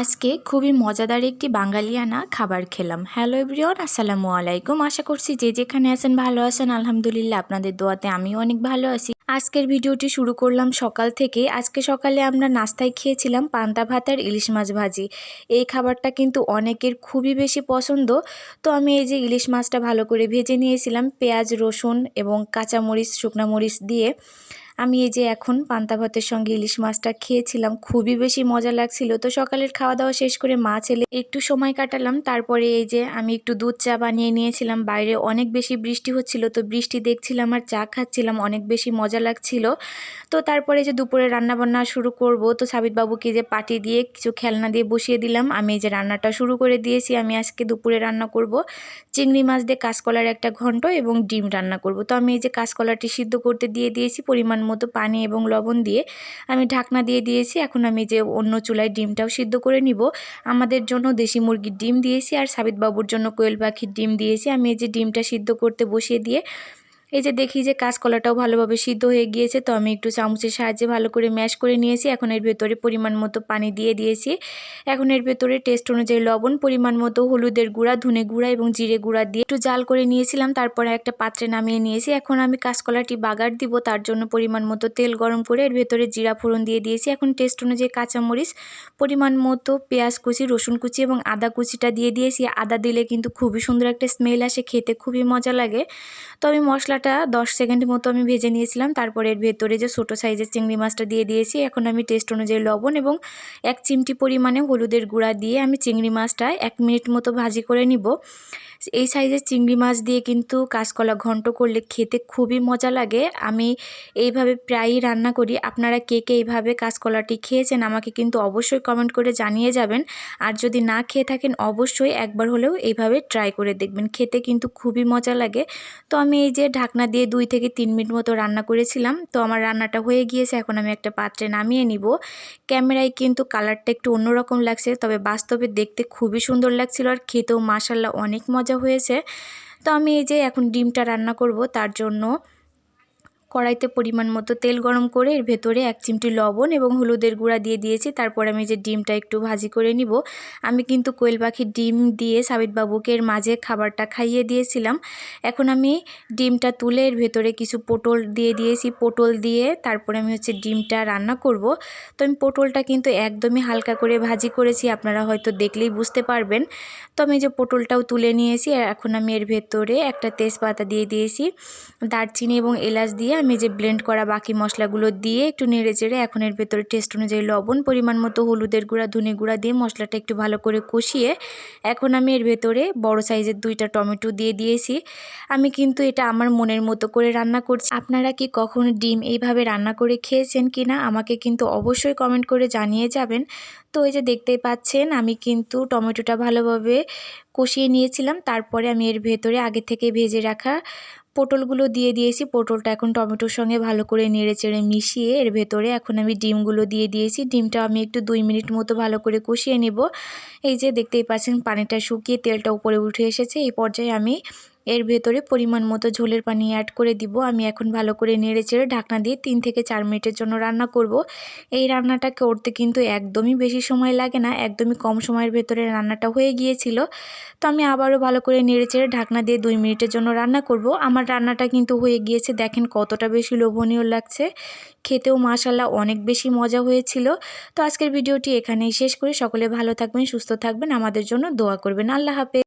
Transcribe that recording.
আজকে খুবই মজাদার একটি বাঙালিয়ানা খাবার খেলাম। হ্যালো এভরিওয়ান আসসালামু আলাইকুম। আশা করছি যে যেখানে আছেন ভালো আছেন। আলহামদুলিল্লাহ আপনাদের দোয়াতে আমিও অনেক ভালো আছি। আজকের ভিডিওটি শুরু করলাম সকাল থেকে। আজকে সকালে আমরা নাস্তায় খেয়েছিলাম পান্তা ভাত আর ইলিশ মাছ ভাজি। এই খাবারটা কিন্তু অনেকের খুবই বেশি পছন্দ। তো আমি এই যে ইলিশ মাছটা ভালো করে ভেজে নিয়েছিলাম। পেঁয়াজ, রসুন এবং কাঁচামরিচ, শুকনা মরিচ দিয়ে। আমি এই যে এখন পান্তা ভাতের সঙ্গে ইলিশ মাছটা খেয়েছিলাম, খুবই বেশি মজা লাগছিল। তো সকালের খাওয়া দাওয়া শেষ করে মা ছেলে একটু সময় কাটালাম, তারপরে এই যে আমি একটু দুধ চা বানিয়ে নিয়েছিলাম। বাইরে অনেক বেশি বৃষ্টি হচ্ছিল, তো বৃষ্টি দেখছিলাম আর চা খাচ্ছিলাম, অনেক বেশি মজা লাগছিল। তো তারপরে যে দুপুরে রান্না বান্না শুরু করব, তো সাবিত বাবুকে যে পাটি দিয়ে কিছু খেলনা দিয়ে বসিয়ে দিলাম। আমি এই যে রান্নাটা শুরু করে দিয়েছি, আমি আজকে দুপুরে রান্না করব। চিংড়ি মাছ দিয়ে কাঁচকলার একটা ঘন্ট এবং ডিম রান্না করব। তো আমি এই যে কাঁচকলাটি সিদ্ধ করতে দিয়ে দিয়েছি, পরিমাণ মতো পানি এবং লবণ দিয়ে আমি ঢাকনা দিয়ে দিয়েছি। এখন আমি যে অন্য চুলায় ডিমটাও সিদ্ধ করে নিব। আমাদের জন্য দেশি মুরগির ডিম দিয়েছি আর সাবিত বাবুর জন্য কোয়েল পাখির ডিম দিয়েছি। আমি এই যে ডিমটা সিদ্ধ করতে বসিয়ে দিয়ে এই যে দেখি যে কাঁচকলাটাও ভালোভাবে সিদ্ধ হয়ে গিয়েছে, তো আমি একটু চামচের সাহায্যে ভালো করে ম্যাশ করে নিয়েছি। এখন এর ভেতরে পরিমাণ মতো পানি দিয়ে দিয়েছি। এখন এর ভেতরে টেস্ট অনুযায়ী লবণ, পরিমাণ মতো হলুদের গুঁড়া, ধনে গুঁড়া এবং জিরে গুঁড়া দিয়ে একটু জাল করে নিয়েছিলাম, তারপরে একটা পাত্রে নামিয়ে নিয়েছি। এখন আমি কাঁচকলাটি বাগার দিব, তার জন্য পরিমাণ মতো তেল গরম করে এর ভেতরে জিরা ফোড়ন দিয়ে দিয়েছি। এখন টেস্ট অনুযায়ী কাঁচামরিচ, পরিমাণ মতো পেঁয়াজ কুচি, রসুন কুচি এবং আদা কুচিটা দিয়ে দিয়েছি। আদা দিলে কিন্তু খুবই সুন্দর একটা স্মেল আসে, খেতে খুবই মজা লাগে। তো আমি মশলাটা দশ সেকেন্ড মতো আমি ভেজে নিয়েছিলাম। তারপরে এর ভেতরে যে ছোটো সাইজের চিংড়ি মাছটা দিয়ে দিয়েছি, এখন আমি টেস্ট অনুযায়ী লবণ এবং এক চিমটি পরিমাণে হলুদের গুঁড়া দিয়ে আমি চিংড়ি মাছটা এক মিনিট মতো ভাজি করে নিব। এই সাইজের চিংড়ি মাছ দিয়ে কিন্তু কাঁচকলা ঘন্ট করলে খেতে খুবই মজা লাগে। আমি এইভাবে প্রায়ই রান্না করি। আপনারা কে কে এইভাবে কাঁচকলাটি খেয়েছেন আমাকে কিন্তু অবশ্যই কমেন্ট করে জানিয়ে যাবেন। আর যদি না খেয়ে থাকেন অবশ্যই একবার হলেও এইভাবে ট্রাই করে দেখবেন। খেতে কিন্তু খুবই মজা লাগে। তো আমি এই যে ঢাকনা দিয়ে দুই থেকে তিন মিনিট মতো রান্না করেছিলাম। তো আমার রান্নাটা হয়ে গিয়েছে, এখন আমি একটা পাত্রে নামিয়ে নিব। ক্যামেরায় কিন্তু কালারটা একটু অন্যরকম লাগছে, তবে বাস্তবে দেখতে খুবই সুন্দর লাগছিল আর খেতেও মাসাল্লাহ অনেক মজা হয়েছে। তো আমি এই যে এখন ডিমটা রান্না করব, তার জন্য কড়াইতে পরিমাণ মতো তেল গরম করে এর ভেতরে এক চিমটি লবণ এবং হলুদের গুঁড়া দিয়ে দিয়েছি। তারপর আমি যে ডিমটা একটু ভাজি করে নিব, আমি কিন্তু কোয়েল পাখির ডিম দিয়ে সাবিতবাবুকে এর মাঝে খাবারটা খাইয়ে দিয়েছিলাম। এখন আমি ডিমটা তুলে এর ভেতরে কিছু পটল দিয়ে দিয়েছি। পটল দিয়ে তারপরে আমি হচ্ছে ডিমটা রান্না করব। তো আমি পটলটা কিন্তু একদমই হালকা করে ভাজি করেছি, আপনারা হয়তো দেখলেই বুঝতে পারবেন। তো আমি যে পটলটাও তুলে নিয়েছি, এখন আমি এর ভেতরে একটা তেজপাতা দিয়ে দিয়েছি, দারচিনি এবং এলাচ দিয়ে যে ব্লেন্ড করা বাকি মশলাগুলো দিয়ে একটু নেড়ে চেড়ে এখন এর ভেতরে টেস্ট অনুযায়ী লবণ, পরিমাণ মতো হলুদের গুঁড়া, ধনে গুঁড়া দিয়ে মশলাটা একটু ভালো করে কষিয়ে এখন আমি এর ভেতরে বড় সাইজের দুইটা টমেটো দিয়ে দিয়েছি। আমি কিন্তু এটা আমার মনের মতো করে রান্না করছি। আপনারা কি কখনো ডিম এইভাবে রান্না করে খেয়েছেন কি না আমাকে কিন্তু অবশ্যই কমেন্ট করে জানিয়ে যাবেন। তো এই যে দেখতেই পাচ্ছেন, আমি কিন্তু টমেটোটা ভালোভাবে কষিয়ে নিয়েছিলাম। তারপরে আমি এর ভেতরে আগে থেকে ভেজে রাখা পটলগুলো দিয়ে দিয়েছি। পটলটা এখন টমেটোর সঙ্গে ভালো করে নেড়ে চেড়ে মিশিয়ে এর ভেতরে এখন আমি ডিমগুলো দিয়ে দিয়েছি। ডিমটা আমি একটু দুই মিনিট মতো ভালো করে কষিয়ে নেব। এই যে দেখতেই পাচ্ছেন, পানিটা শুকিয়ে তেলটা উপরে উঠে এসেছে। এই পর্যায়ে আমি এর ভেতরে পরিমাণ মতো ঝোলের পানি অ্যাড করে দিব। আমি এখন ভালো করে নেড়ে চেড়ে ঢাকনা দিয়ে তিন থেকে চার মিনিটের জন্য রান্না করব। এই রান্নাটা করতে কিন্তু একদমই বেশি সময় লাগে না, একদমই কম সময়ের ভেতরে রান্নাটা হয়ে গিয়েছিল। তো আমি আবারও ভালো করে নেড়ে চেড়ে ঢাকনা দিয়ে দুই মিনিটের জন্য রান্না করব। আমার রান্নাটা কিন্তু হয়ে গিয়েছে, দেখেন কতটা বেশি লোভনীয় লাগছে। খেতেও মাশাল্লাহ অনেক বেশি মজা হয়েছিল। তো আজকের ভিডিওটি এখানেই শেষ করে। সকলে ভালো থাকবেন, সুস্থ থাকবেন, আমাদের জন্য দোয়া করবেন। আল্লাহ হাফেজ।